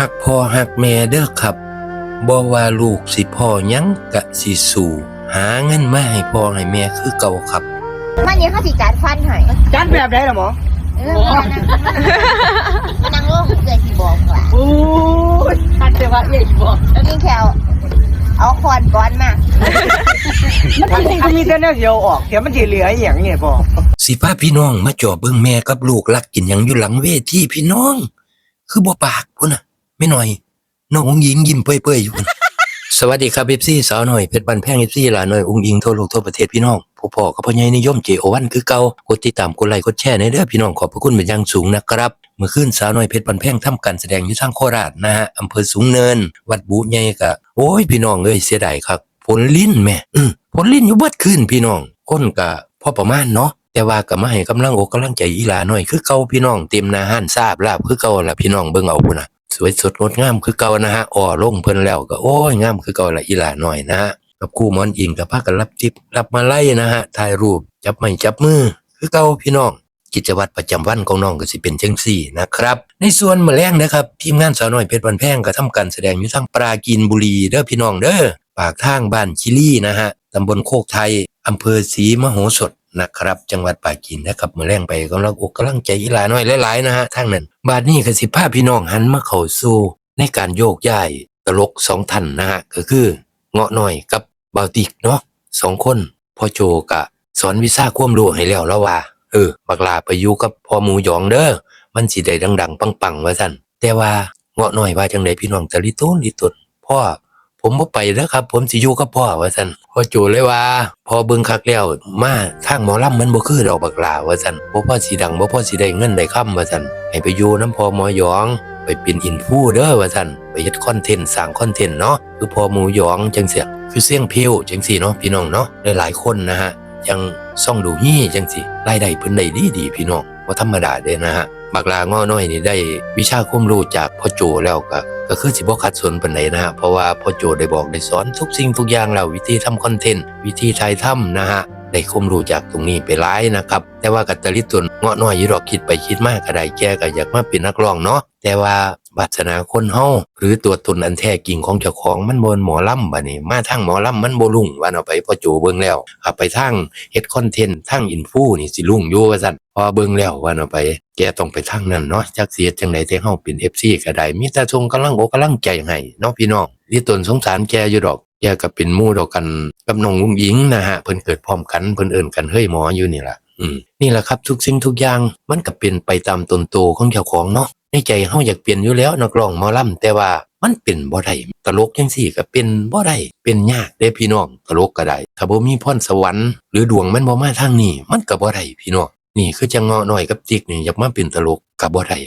หักพ่อหักแม่เด้อครับบ่ว่าลูกสิพ่อหยังกะสิสู่หาเงินมาให้พ่อให้แม่คือเก่าครับมันยังเขาสิจัดฟันให้จัดแบบไหนล่ะหมอเออมานั่งมานั่งลงเกิดสิบอกว่าโอ้ยจัดแต่ว่าเอ๊ะบอกยิ่งแค่เอาเอาคอนก้อนมามันจริงก็มีแต่แนวเดียวออกเดี๋ยวมันจะเหลืออหย่างเนี่ยพ่อสิพาพี่น้องมาจ่อเบิ่งแม่กับลูกลักกินหยังอยู่หลังเวทีพี่น้อง คือบ่ปากพุ่นน่ะ ไม่หน่อยน้ององยิงยิ้มเปื่อยๆอยู่สวัสดีครับเอฟซีสาวหน่อยเพชรบันแพงเอฟซีหลาหน่อยองยิงทั่วโลกทั่วประเทศพี่น้องผู้พ่อกับพ่อใหญ่นิยมเจโอวันคือเก่ากดติดตามกดไลค์กดแชร์ในเด้อพี่น้องขอบพระคุณเป็นอย่างสูงนะครับเมื่อคืนสาวน้อยเพชรบันแพงทำการแสดงอยู่ทางโคราชนะฮะอำเภอสูงเนิน วัดบุใหญ่กะโอ้ยพี่น้องเอ้ยเสียดายครับฝนลิ้นแม่ฝนลิ้นอยู่เบิดคืนพี่น้องคนกะพอประมาณเนาะแต่ว่าก็มาให้กำลังอกกำลังใจอีหลาหน่อยคือเก่าพี่น้องเต็มนาห้านทราบลาบคือเก่าละพี่น้องเบิ่งเอาพุ่นนะ สวยสดงดงามคือเก่านะฮะอ่อลงเพิ่นแล้วก็โอ้ยงามคือเก่าละอีหลาหน่อยนะฮะกับคู่มอนอิงกับพากันรับทิปรับมาไล่นะฮะถ่ายรูปจับไม้จับมือคือเก่าพี่น้อง กิจวัตรประจำวันของน้องก็สิเป็นจังซี่นะครับ ในส่วนมื้อแรงนะครับทีมงานสาวน้อยเพชรบันแพงก็ทำการแสดงอยู่ทางปราจีนบุรีเด้อพี่น้องเด้อปากทางบ้านชิลี่นะฮะตำบลโคกไทยอำเภอศรีมโหสถ นะครับ จังหวัดปาจีนนะครับมื้อแรงไปกำลังอกกำลังใจอีหลาน้อยหลายๆนะฮะทางนั้น บาดนี้ก็สิพาพพี่น้องหันมาเข้าสู่ในการโยกย้ายตลกสองท่านนะฮะก็คือเงาะน้อยกับบาติกเนาะสองคนพ่อโจกะ สอนวิชาควมรู้ให้แล้วแล้วว่า เออบักลาไปอยู่กับพ่อหมูหยองเด้อมันสิได้ดัง ๆ ปังๆว่าซั่นแต่ว่าเงาะน้อยว่าจังไดพี่น้องจะลิต้นลิต้นพ่อ ผมบ่ไปแล้วครับ ผมสิอยู่กับพ่อว่าซั่นพ่อโจเลยว่าพอเบิ่งคักแล้วมาทางหมอลำมันบ่คือดอกบักลาว่าซั่นบ่พ่อสิดังบ่พ่อสิได้เงินได้คำว่าซั่นให้ไปอยู่นํพ่อหมอยองไปเป็นอินฟูเด้อว่าซั่นไปเฮ็ดคอนเทนต์สร้างคอนเทนต์เนาะคือพ่อหมูหยองจังเสียคือเสียงเพลวจังซี่เนาะพี่น้องเนาะหลายๆคนนะฮะยังซ่องดูยี่จังสิรายได้เพิ่นได้ดีดีพี่น้องว่าธรรมดาเด้นะฮะ ปากลาง้อน้อยนี่ได้วิชาคุ้มรู้จากพ่อโจแล้วก็ก็คือสิบอคัดสนปานไหนะฮะ เพราะว่าพ่อโจได้บอกได้สอนทุกสิ่งทุกอย่างแล้ววิธีทำคอนเทนต์วิธีถ่ายทำนะฮะได้คุ้มรู้จากตรงนี้ไปหลายนะครับ แต่ว่ากัตตลิตุนเงาะน้อยยี่ดอกคิดไปคิดมากก็ได้แกก็อยากมาเป็นนักร้องเนาะ แต่ว่าวาสนาคนเฮาหรือตัวตนอันแท้จริงของเจ้าของมันบนหมอลำบัดนี้มาทางหมอลำมันบ่รุ่งว่าเอาไปพ่อโจเบิ่งแล้วเอาไปทางเฮ็ดคอนเทนต์ทางอินฟูนี่สิลุ่งอยู่ว่าซั่นพอเบิ่งแล้วว่าเอาไป แกต้องไปทางนั้นเนาะจักเฮ็ดจังได๋แต่เฮาเป็น FC ก็ได้มีแต่ส่งกำลังอกกำลังใจให้เนาะพี่น้องที่ตนสงสารแกอยู่ดอกแกก็เป็นหมู่ดียวกันกับน้องลุงหญิงนะฮะเพิ่นเกิดพร้อมกันเพิ่นเอิ้นกันเฮ้ยหมออยู่นี่ล่ะอืมนี่แหละครับทุกสิ่งทุกอย่างมันก็เป็นไปตามตนโตของเจ้าของเนาะ ในใจเฮาอยากเปลี่ยนอยู่แล้วนักร้องหมอลำแต่ว่ามันเป็นบ่ได้ตลกจังซี่ก็เป็นบ่ได้เป็นยากเด้พี่น้องตลกก็ได้ถ้าบ่มีพรสวรรค์หรือดวงมันบ่มาทางนี้ มันก็บ่ได้พี่น้องนี่คือจังเงาะน้อยกับติ๊กนี่อยากมาเป็นตลกก็บ่ได้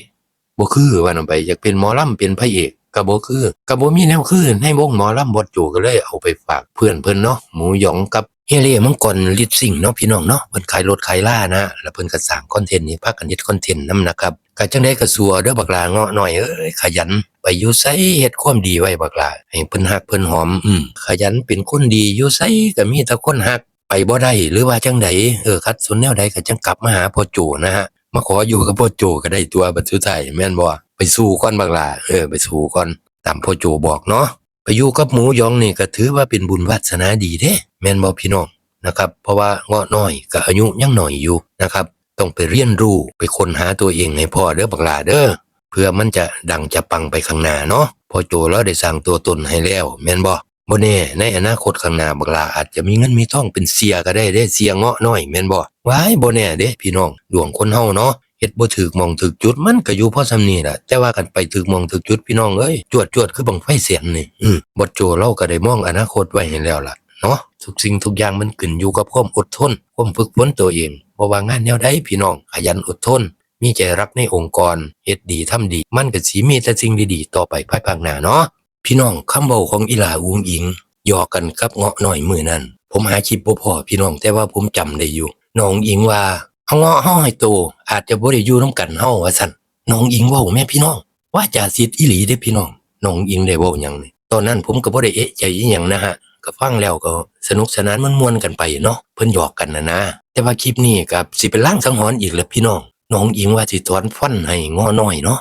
บ่คือว่านํไปอยากเป็นหมอลำเป็นพระเอกก็บ่คือก็บ่มีแนวคือในวงหมอลำบ่จูก็เลยเอาไปฝากเพื่อนเพิ่นเนาะหมูหยองกับเฮเล่มังกรลิดสิ่งเนาะพี่น้องเนาะเพิ่นขายรถขายล่านะแล้วเพิ่นก็สร้างคอนเทนต์นี้พากันเฮ็ดคอนเทนต์นํนะครับ ก็จังได๋ก็สัวเด้อบักลาเงาะหน้อยเอ้ยขยันไปอยู่ไสเฮ็ดความดีไว้บักลาให้เพิ่นฮักเพิ่นหอมอืมขยันเป็นคนดีอยู่ไสก็มีแต่คนฮักไปบ่ได้หรือว่าจังไดเออคัดสุนแนวใดก็จังกลับมาหาพ่อโจนะฮะมาขออยู่กับพ่อโจก็ได้ตัวบัดสุดท้ายแม่นบ่ไปสู้ก่อนบักลาเออไปสู้ก่อนตามพ่อโจบอกเนาะไปอยู่กับหมูยองนี่ก็ถือว่าเป็นบุญวาสนาดีเด้แม่นบ่พี่น้องนะครับเพราะว่าเงาะน้อยก็อายุยังหน้อยอยู่นะครับ ต้องไปเรียนรู้ไปค้นหาตัวเองให้พ่อเด้อบักลาเด้อเพื่อมันจะดังจะปังไปข้างหน้าเนาะพอโจแล้วได้สร้างตัวตนให้แล้วแม่นบ่บ่แน่ในอนาคตข้างหน้าบักลาอาจจะมีเงินมีทองเป็นเสียก็ได้เด้เสียเงาะน้อยแม่นบ่ว้ายบ่แน่เด้พี่น้องดวงคนเฮาเนาะเฮ็ดบ่ถูกมองถูกจุดมันก็อยู่พอซำนี้ล่ะแต่ว่ากันไปถูกมองถูกจุดพี่น้องเอ้ยจวดจวดคือบังไฟเสียนนี่อืมบ่โจเราก็ได้มองอนาคตไว้ให้แล้วล่ะ เนาะทุกสิ่งทุกอย่างมันขึ้นอยู่กับความอดทนความฝึกฝนตัวเองบ่ว่างานแนวใดพี่น้องขยันอดทน มีใจรักในองค์กรเฮ็ดดีทำดี มันก็สิมีแต่สิ่งดีๆต่อไปภายภาคหน้าเนาะพี่น้องคำเว้าของอีหลาอุงอิงหยอกกันกับเงาะหน่อยมือนั้นผมหาคลิปบ่พอพี่น้องแต่ว่าผมจำได้อยู่น้องอิงว่าเอาเงาะเฮาให้โตอาจจะบ่ได้อยู่นํกันเฮาว่าซั่นน้องอิงว้าแม่พี่น้อง ว่าจาสิทธิ์อีหลีเด้พี่น้องน้องอิงได้เว้าหยังนี่ตอนนั้นผมก็บ่ได้เอะใจอีหยังนะฮะ ก็ฟังแล้วก็สนุกสนานมันมวนกันไปเนาะเพิ่นหยอกกันนะนะแต่ว่าคลิปนี้ก็สิเป็นล่างสังหรณ์อีกแล้วพี่น้องน้องอิงว่าสิถอนฟันให้งอหน้อยเนาะ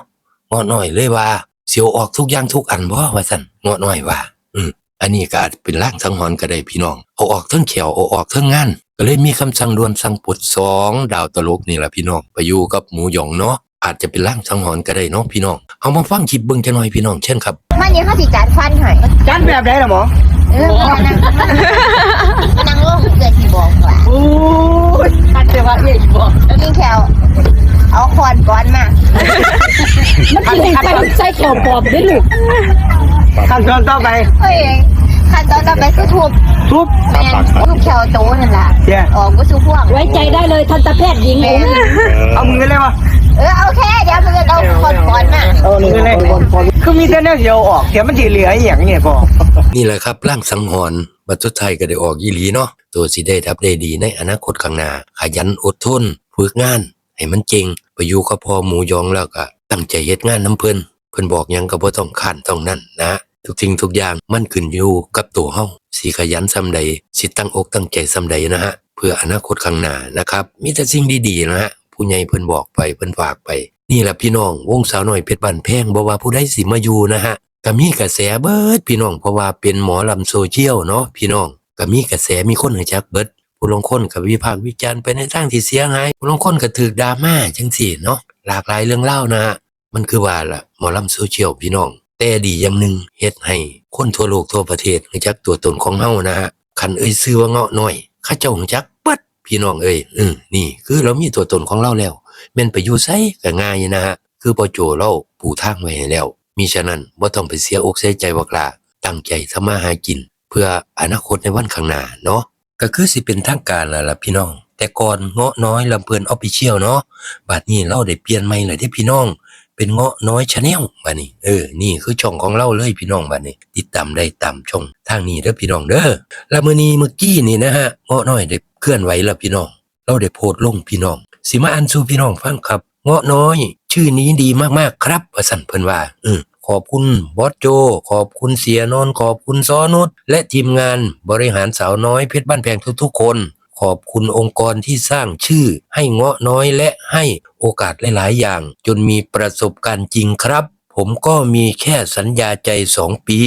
งอหน้อยเลยว่าเสียวออกทุกอย่างทุกอันบ่ว่าซั่นงาะน้อยว่า อืมอันนี้ก็อาจเป็นร่างสังหรณ์ก็ได้พี่น้องเอาออกเทั้งเขียวเอาออกเทั้งงาน ก็เลยมีคำสั่งด่วนสั่งปลดสองดาวตลกนี่แหละพี่น้องไปอยู่กับหมูหยองเนาะ อาจจะเป็นร่างสังหรณ์ก็ได้เนาะพี่น้องเอามาฟังคลิปเบิ่งจังหน่อยพี่น้องเช่นครับ มันนี่เขาสิจัดฟันให้จัดแบบไหนล่ะหมอเออมานั่งมานั่งลงเกิดสิบอกว่าโอ้ยจัดแต่ว่าเอ๊ะบอกกินแขวเอาคอนก้อนมาขั้นขั้นตอนใส่แขวปอบได้ลูกขั้นตอนต่อไปเฮ้ยขั้นตอนต่อไปคือทุบ ทุบแม่นทุบแขวโตนั่นล่ะเดี๋ยวออกก็สู้พวกไว้ใจได้เลยทันตแพทย์หญิงแม่นเอามือเลยวะเออเอาแค่เดี๋ยวมันจะเอาคอนก้อนมาเอามือเลยคือมีแต่แนวเดียวออกเดี๋ยวมันสิเหลืออหย่างเนี่ยพ่อนี่แหละครับร่างสังหรณ์บัตรไทยก็ได้ออกยีหลีเนาะตัวสิได้ทับได้ดีในอนาคตข้างหน้าขยันอดทนฝึกงาน ให้มันเก่งไปอยู่กับพ่อหมูยองแล้วก็ตั้งใจเฮ็ดงานน้ำเพิ่นเพิ่นบอกหยังก็บ่ต้องขันต้องนั่นนะ ทุกสิ่งทุกอย่างมันขึ้นอยู่กับตัวเฮาสิขยันซำใดสิตั้งอกตั้งใจซำใดนะฮะเพื่ออนาคตข้างหน้านะครับ มีแต่สิ่งดีๆนะฮะผู้ใหญ่เพิ่นบอกไปเพิ่นฝากไป นี่แหละพี่น้องวงสาวน้อยเพชรบ้านแพงบ่ว่าผู้ใดสิมาอยู่นะฮะก็มีกระแสเบิดพี่น้องเพราะว่าเป็นหมอลำโซเชียลเนาะพี่น้องก็มีกระแสมีคนรู้จักเบิดผู้ลงคนก็วิพากษ์วิจารณ์ไปในทางที่เสียหายผู้ลงคนก็ถูกดราม่าจังซี่เนาะหลากหลายเรื่องเล่านะฮะมันคือว่าล่ะหมอลำโซเชียลพี่น้อง แต่ดีอย่างหนึ่งเฮ็ดให้คนทั่วโลกทั่วประเทศรู้จักตัวตนของเฮานะฮะคันเอ้ยซื้อว่าเงาะน้อยข้าเจ้ารู้จักเบิดพี่น้องเอ้ยอือนี่ คือเรามีตัวตนของเราแล้วแม่นไปอยู่ไสก็ง่ายนะฮะคือพอโจเราปูทางไว้ให้แล้ว มีฉะนั้นบ่ต้องไปเสียอกเสียใจว่ากล่าตั้งใจทำมาหากิน เพื่ออนาคตในวันข้างหน้าเนาะก็คือสิเป็นทางการแล้วล่ะพี่น้อง แต่ก่อนเงาะน้อยลำเพลินออฟฟิเชียลเนาะบัดนี้เราได้เปลี่ยนใหม่เลยที่พี่น้อง เป็นเงาะน้อยชาแนลบัดนี้เออ นี่คือช่องของเราเลยพี่น้องบัดนี้ติดตามได้ตามช่องทางนี้เด้อพี่น้องเด้อแล้วมื้อนี้เมื่อกี้นี่นะฮะเงาะน้อยได้เคลื่อนไหวแล้วพี่น้อง เราได้โพสต์ลงพี่น้อง สิมาอ่านสู่พี่น้องฟังครับ เงาะน้อย ชื่อนี้ดีมากๆครับว่าสั่นเพิ่นว่าอือขอบคุณบอสโจ ขอบคุณเสียนนขอบคุณซอนุชและทีมงานบริหารสาวน้อยเพชรบ้านแพงทุกๆคน ขอบคุณองค์กรที่สร้างชื่อให้เงาะน้อยและให้โอกาสหลาย ๆ อย่าง จนมีประสบการณ์จริงครับ ผมก็มีแค่สัญญาใจสองปี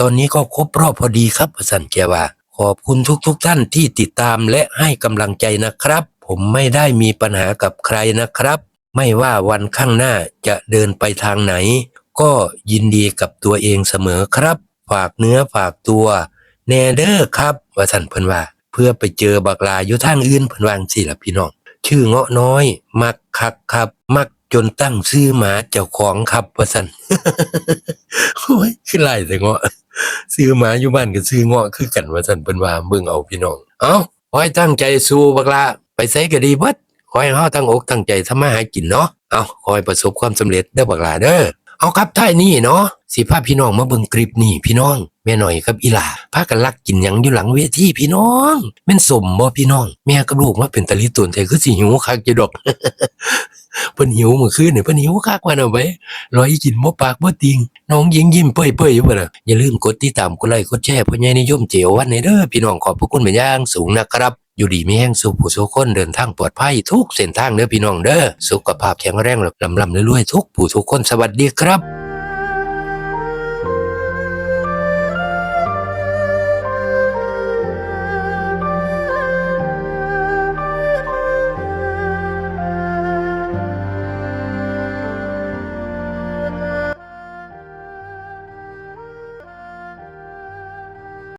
ตอนนี้ก็ครบรอบพอดีครับว่าสั่นแกว่า ขอบคุณทุกๆทท่านที่ติดตามและให้กำลังใจนะครับ ผมไม่ได้มีปัญหากับใครนะครับ ไม่ว่าวันข้างหน้าจะเดินไปทางไหน ก็ยินดีกับตัวเองเสมอครับ ฝากเนื้อฝากตัวแนเดอร์ครับว่าสันเพิ่นว่า เพื่อไปเจอบักลาอยู่ทางอื่นเพิ่นวาจั่งสิล่ะพี่น้อง ชื่อเงาะน้อย มักคักครับ มักจนตั้งชื่อหมาเจ้าของครับว่าสันโอ้ยคือไล่แต่เงาะซื้อหมาอยู่บ้านก็ซื้อเงาะคือกันว่าสันเพิ่นว่าเบิ่งเอาพี่น้อง เอ้าขอให้ตั้งใจสู้บักลาไปไสก็ดีเบิดขอให้เฮาตั้งอกตั้งใจทำมาหากินเนาะเอาขอให้ประสบความสำเร็จเด้อบักลาเด้อเอาครับท้ายนี้เนาะสิพาพี่น้องมาเบิ่งคลิปนี่พี่น้อง แม่หน่อยกับอีหลา พากันลักกินหยังอยู่หลังเวทีพี่น้องแม่นสมบ่พี่น้อง แม่กับลูกมาเป็นตะลิตุนแต่คือสิหิวคักอยู่ดอกเพิ่นหิวเมื่อคืนเนี่เพิ่นหิวคักว่าน่ะเว้รอยกินบ่ปากบ่ติงน้องยิงยิ้มเปื่อยๆอยู่บ่น่ะอย่าลืมกดติดตามกดไลค์กดแชร์พ่อใหญ่นิยมเจียววันให้เด้อพี่น้องขอบพระคุณเป็นอย่างสูงนะครับ อยู่ดีมีแห้งสุขผู้สุขคนเดินทางปลอดภัยทุกเส้นทางเด้อพี่น้องเด้อสุขภาพแข็งแรงลำลำรวยๆทุกผู้ทุกคนสวัสดีครับ